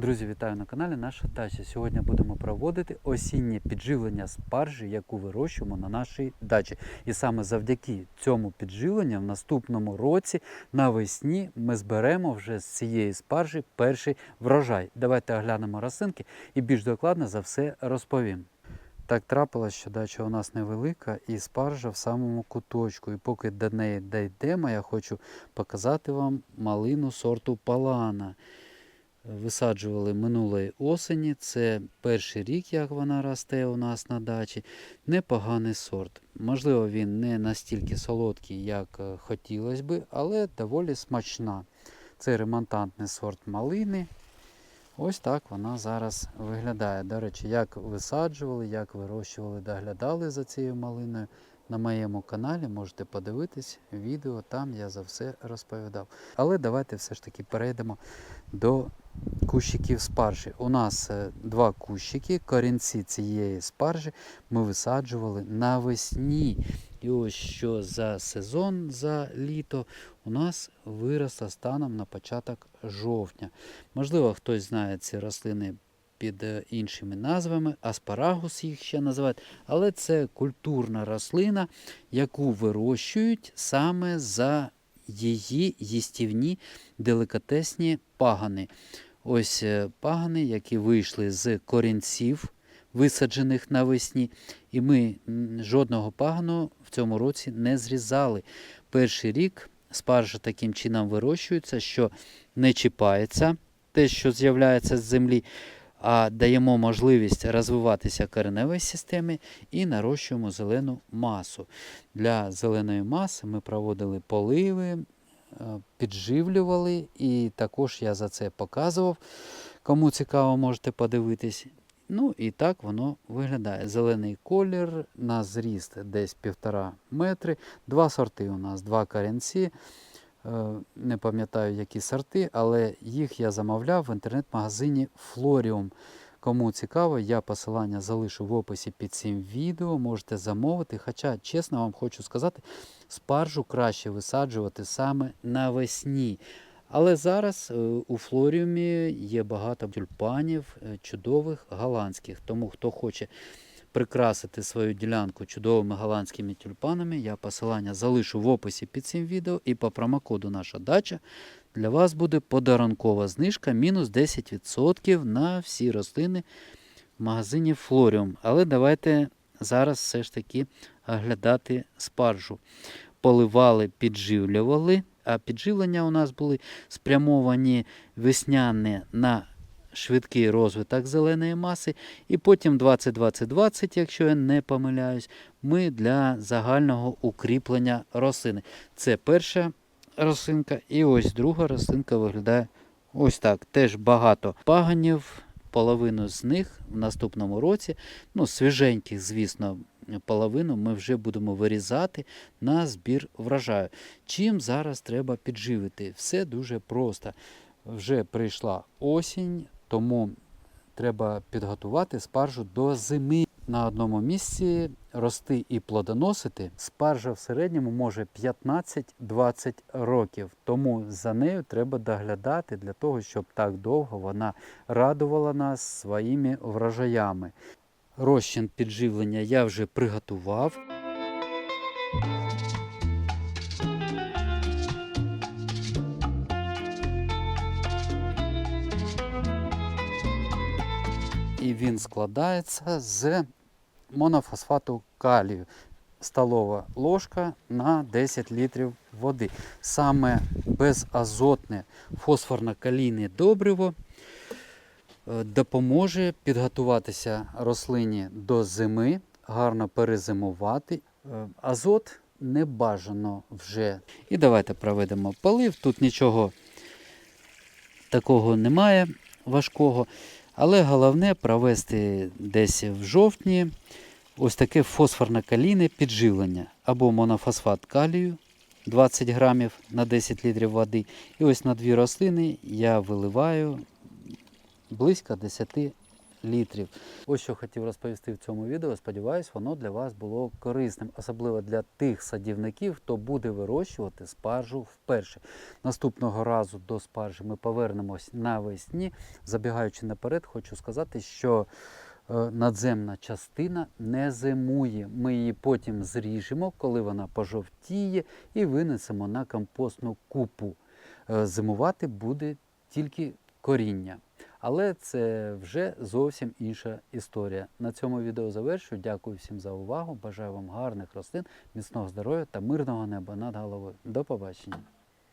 Друзі, вітаю на каналі Наша Дача. Сьогодні будемо проводити осіннє підживлення спаржі, яку вирощуємо на нашій дачі. І саме завдяки цьому підживленню в наступному році навесні ми зберемо вже з цієї спаржі перший врожай. Давайте оглянемо рослинки і більш докладно за все розповім. Так трапилось, що дача у нас невелика і спаржа в самому куточку. І поки до неї дійдемо, я хочу показати вам малину сорту Палана висаджували минулої осені. Це перший рік, як вона росте у нас на дачі. Непоганий сорт. Можливо, він не настільки солодкий, як е, хотілося би, але доволі смачна. Це ремонтантний сорт малини. Ось так вона зараз виглядає. До речі, як висаджували, як вирощували, доглядали за цією малиною. На моєму каналі можете подивитись відео, там я за все розповідав. Але давайте все ж таки перейдемо до кущиків спаржі. У нас е, два кущики, корінці цієї спаржі ми висаджували навесні. І ось що за сезон, за літо у нас виросла станом на початок жовтня. Можливо, хтось знає ці рослини під е, іншими назвами, аспарагус їх ще називають, але це культурна рослина, яку вирощують саме за її їстівні делікатесні пагани. Ось е, пагани, які вийшли з корінців, висаджених навесні, і ми жодного пагану в цьому році не зрізали. Перший рік спаржа таким чином вирощується, що не чіпається те, що з'являється з землі, а даємо можливість розвиватися кореневій системі і нарощуємо зелену масу. Для зеленої маси ми проводили поливи, підживлювали, і також я за це показував. Кому цікаво, можете подивитись. Ну і так воно виглядає. Зелений колір на зріст десь півтора метри. Два сорти у нас, два корінці. Е, Не пам'ятаю, які сорти, але їх я замовляв в інтернет-магазині Florium. Кому цікаво, я посилання залишу в описі під цим відео, можете замовити. Хоча, чесно вам хочу сказати, спаржу краще висаджувати саме навесні. Але зараз е, у флоріумі є багато тюльпанів, е, чудових голландських. Тому хто хоче прикрасити свою ділянку чудовими голландськими тюльпанами, я посилання залишу в описі під цим відео. І по промокоду наша дача для вас буде подарункова знижка мінус 10% на всі рослини в магазині Флоріум. Але давайте зараз все ж таки оглядати спаржу. Поливали, підживлювали, а підживлення у нас були спрямовані весняні на швидкий розвиток зеленої маси. І потім 20-20-20, якщо я не помиляюсь, ми для загального укріплення рослини. Це перша рослинка, і ось друга рослинка виглядає ось так. Теж багато паганів, половину з них в наступному році, ну, свіженьких, звісно, половину ми вже будемо вирізати на збір врожаю. Чим зараз треба підживити? Все дуже просто. Вже прийшла осінь, тому треба підготувати спаржу до зими. На одному місці рости і плодоносити спаржа в середньому може 15-20 років. Тому за нею треба доглядати для того, щоб так довго вона радувала нас своїми врожаями. Розчин підживлення я вже приготував. І він складається з монофосфату калію. Столова ложка на 10 літрів води. Саме безазотне фосфорно-калійне добриво е, допоможе підготуватися рослині до зими, гарно перезимувати. Е, Азот не бажано вже. І давайте проведемо полив. Тут нічого такого немає важкого. Але головне провести десь в жовтні ось таке фосфорно-калійне підживлення або монофосфат калію 20 грамів на 10 літрів води. І ось на дві рослини я виливаю близько 10 літрів. Ось що хотів розповісти в цьому відео. Сподіваюсь, воно для вас було корисним, особливо для тих садівників, хто буде вирощувати спаржу вперше. Наступного разу до спаржі ми повернемось навесні. Забігаючи наперед, хочу сказати, що е, надземна частина не зимує. Ми її потім зріжемо, коли вона пожовтіє, і винесемо на компостну купу. Е, Зимувати буде тільки коріння. Але це вже зовсім інша історія. На цьому відео завершую. Дякую всім за увагу. Бажаю вам гарних рослин, міцного здоров'я та мирного неба над головою. До побачення.